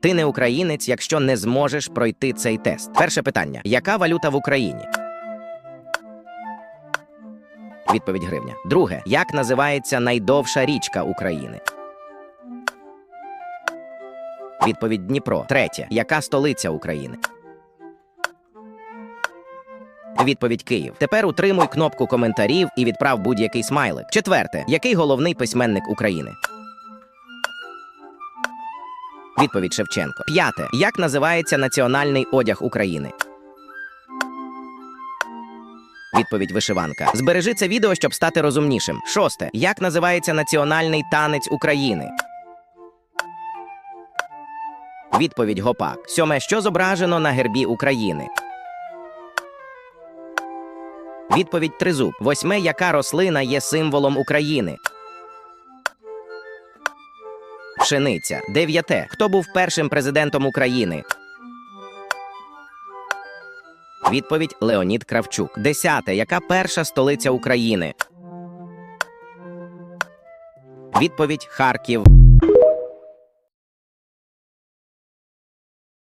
Ти не українець, якщо не зможеш пройти цей тест. Перше питання: яка валюта в Україні? Відповідь гривня. Друге, як називається найдовша річка України? Відповідь Дніпро. Третє. Яка столиця України? Відповідь Київ. Тепер утримуй кнопку коментарів і відправ будь-який смайлик. Четверте. Який головний письменник України? Відповідь Шевченко. П'яте. Як називається національний одяг України? Відповідь вишиванка. Збережи це відео, щоб стати розумнішим. Шосте. Як називається національний танець України? Відповідь Гопак. Сьоме. Що зображено на гербі України? Відповідь Тризуб. Восьме. Яка рослина є символом України? Пшениця. Дев'яте. Хто був першим президентом України? Відповідь Леонід Кравчук. Десяте. Яка перша столиця України? Відповідь Харків.